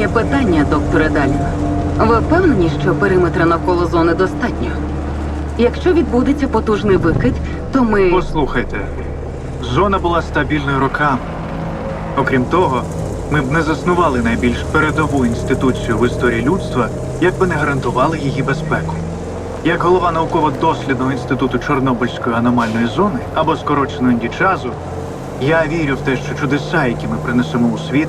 Останнє питання, докторе Далін. Ви впевнені, що периметра навколо зони достатньо? Якщо відбудеться потужний викид, то ми. Послухайте, зона була стабільною роками. Окрім того, ми б не заснували найбільш передову інституцію в історії людства, якби не гарантували її безпеку. Як голова науково-дослідного інституту Чорнобильської аномальної зони або скорочено індічазу, я вірю в те, що чудеса, які ми принесемо у світ,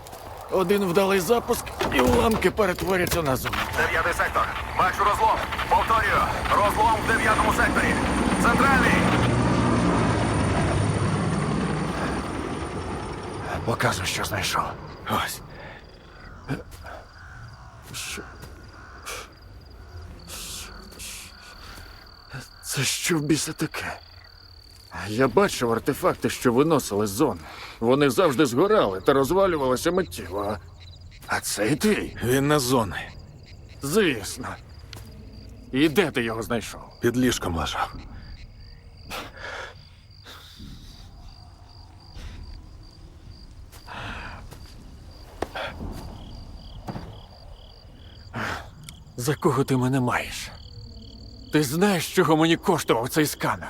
Один вдалий запуск і уламки перетворяться на зону. Дев'ятий сектор. Бачу розлом. Повторюю. Розлом в дев'ятому секторі. Центральний. Показуй, що знайшов. Ось. Це що в біса таке? Я бачив артефакти, що виносили з зони. Вони завжди згорали та розвалювалися миттєво. а- А цей твій? Він на зони. Звісно. І де ти його знайшов? Під ліжком лежав. За кого ти мене маєш? Ти знаєш, чого мені коштував цей сканер?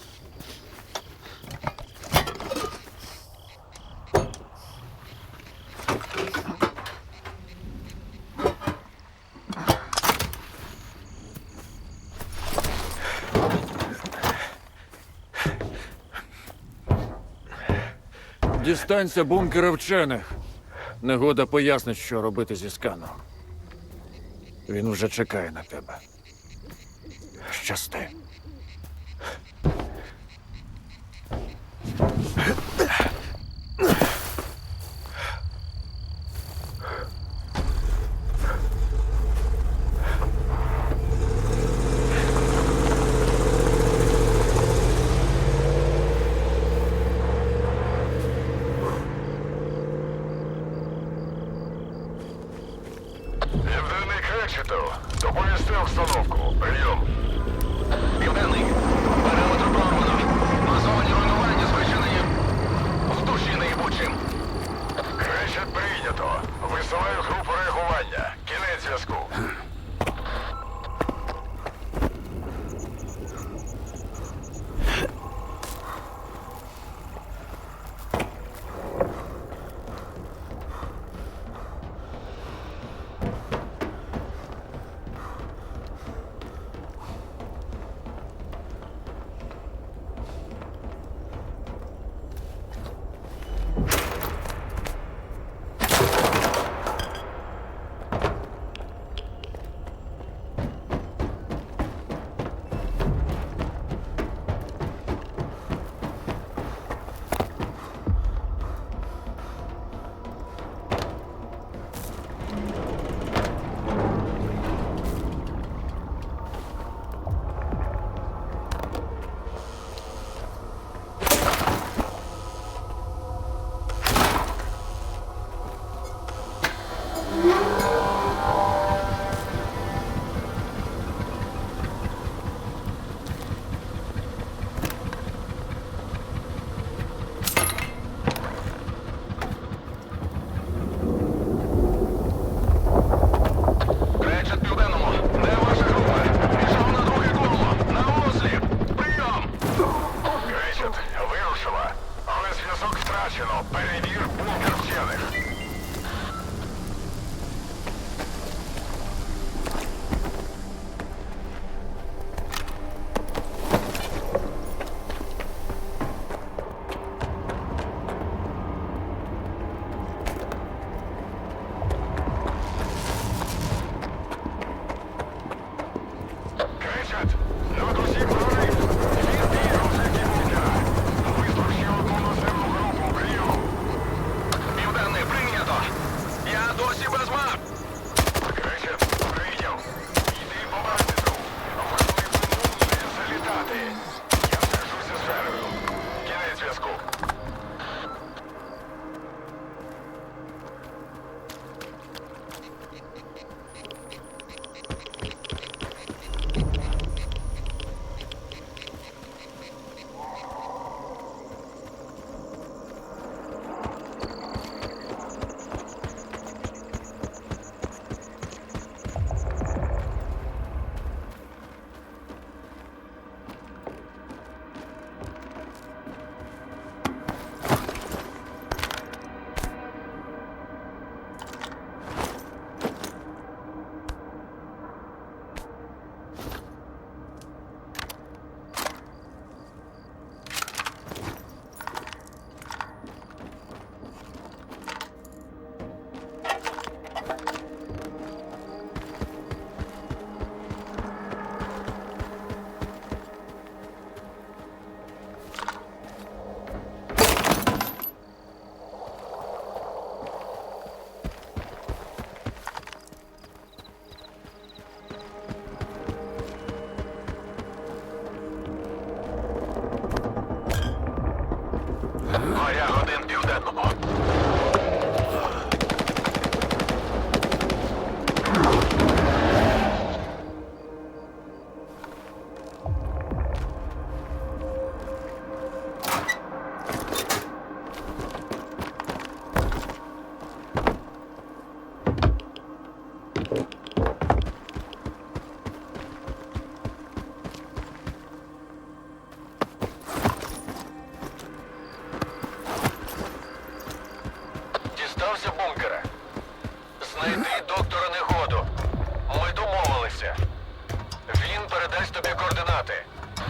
Дістанься бункера вчених. Негода пояснить, що робити зі сканом. Він уже чекає на тебе. Щасти.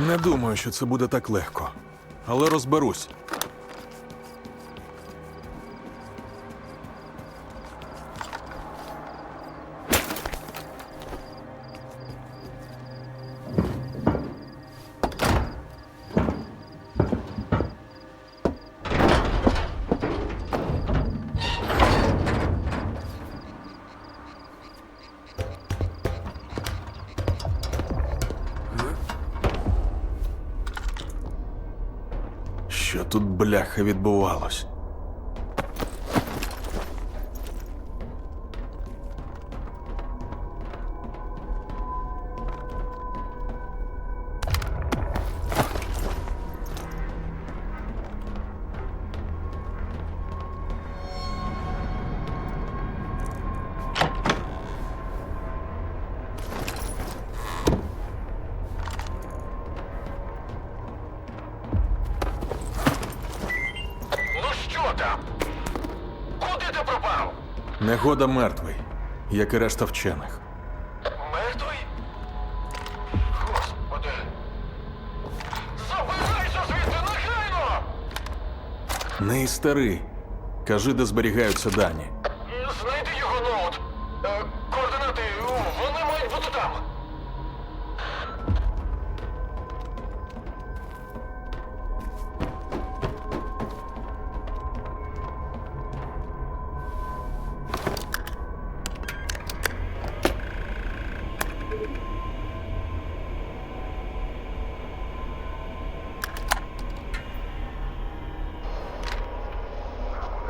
Не думаю, що це буде так легко, але розберусь. Що тут бляха відбувалось? Негода мертвий, як і решта вчених. Мертвий? Господи. Забирайся звідси негайно! Не істери. Кажи, де зберігаються дані.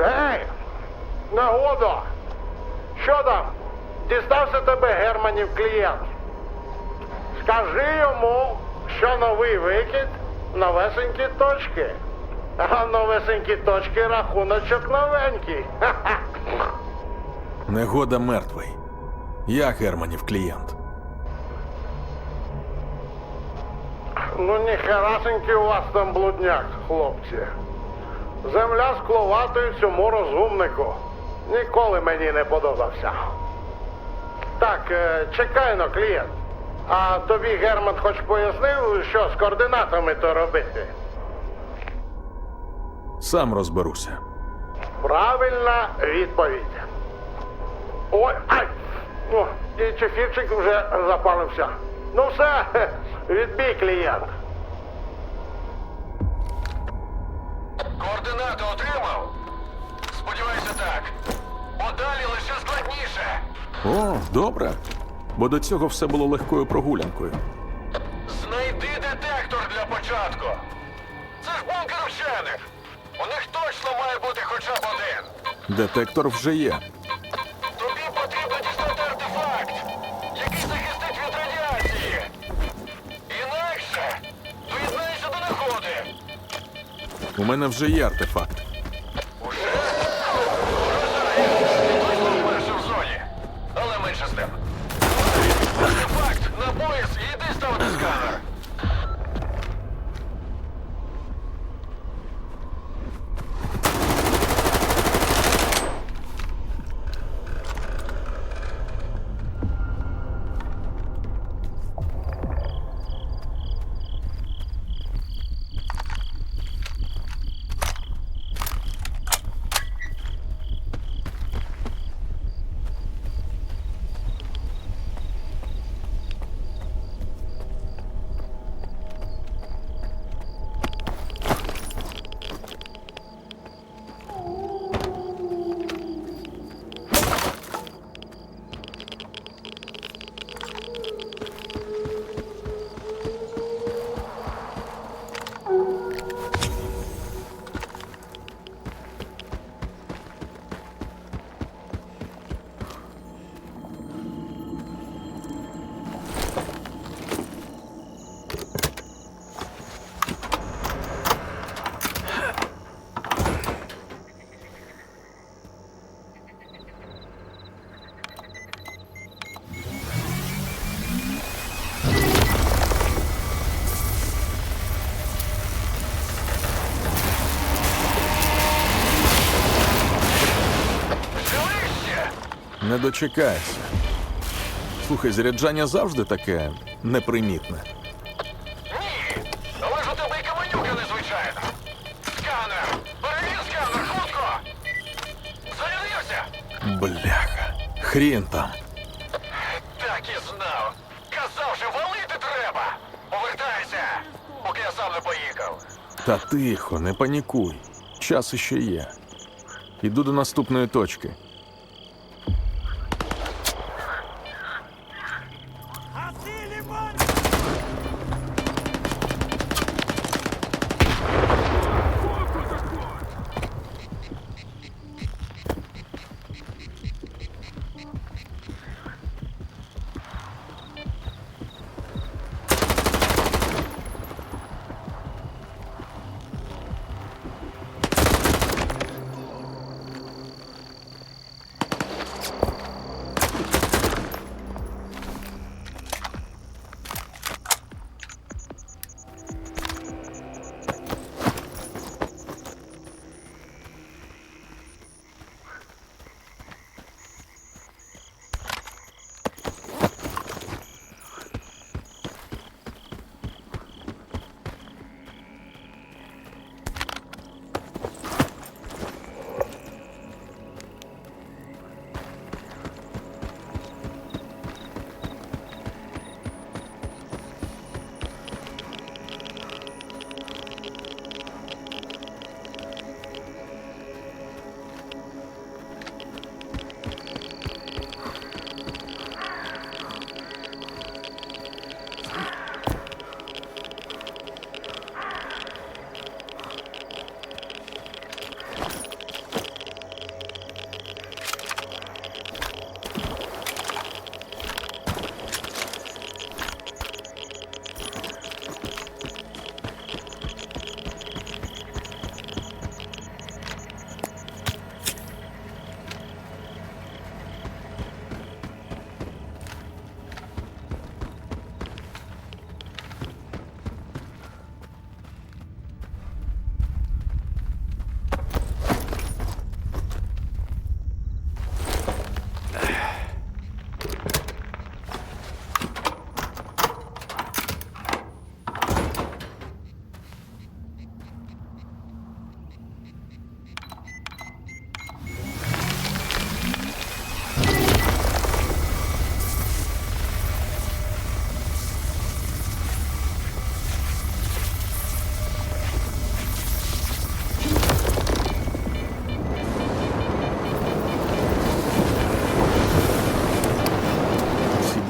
Гей! Нагодо! Що там? Дістався тебе Германів клієнт. Скажи йому, що новий викид новесенькі точки. А новесенькі точки рахуночок новенький. Негода мертвий. Я Германів клієнт. Ну ніхерасенький у вас там блудняк, хлопці. Земля скловатою цьому розумнику. Ніколи мені не подобався. Так, е, чекай но, клієнт. А тобі Герман хоч пояснив, що з координатами то робити? Сам розберуся. Правильна відповідь. Ой, ай! О, і чефірчик вже запалився. Ну все, відбій клієнт. Координати отримав? Сподіваюся, так. Подалі лише складніше. О, добре. Бо до цього все було легкою прогулянкою. Знайди детектор для початку. Це ж бункер вчених. У них точно має бути хоча б один. Детектор вже є. У мене вже є артефакт. Не дочекайся. Слухай, заряджання завжди таке непримітне. Ні! Але ж у тебе каменюка незвичайна! Сканер! Перевір сканер, хутко! Зарядився! Бляха. Хрін там. Так і знав! Казав, що валити треба! Повертайся! Поки я сам не поїхав! Та тихо, не панікуй. Час іще є. Іду до наступної точки.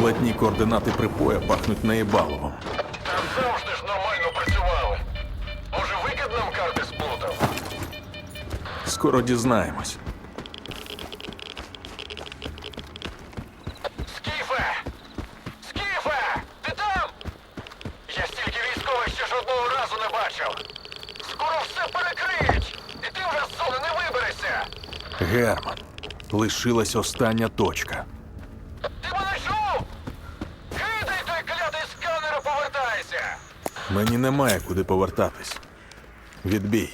Координати припоя пахнуть наєбаловом. Там завжди ж нормально працювали. Може, викид нам карти сплутав? Скоро дізнаємось. Скіфе! Скіфе! Ти там? Я стільки військових ще жодного разу не бачив. Скоро все перекриють! І ти вже з зони не виберешся! Герман. Лишилась остання точка. Мені немає куди повертатись. Відбій.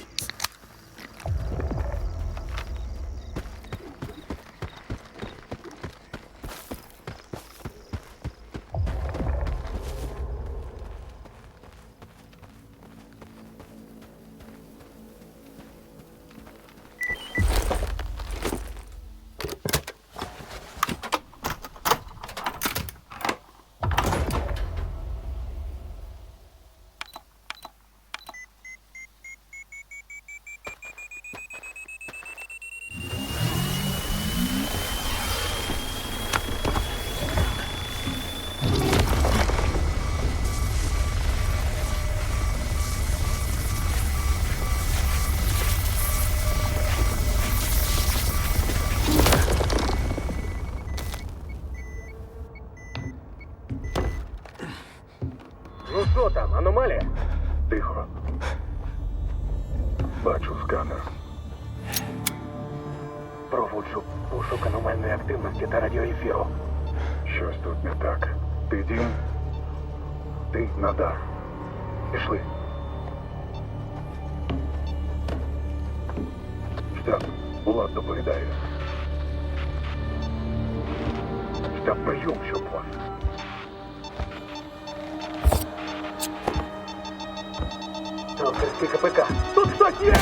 Доповідає. Штаб прийом, щоб вас. КПК. Тут хтось є!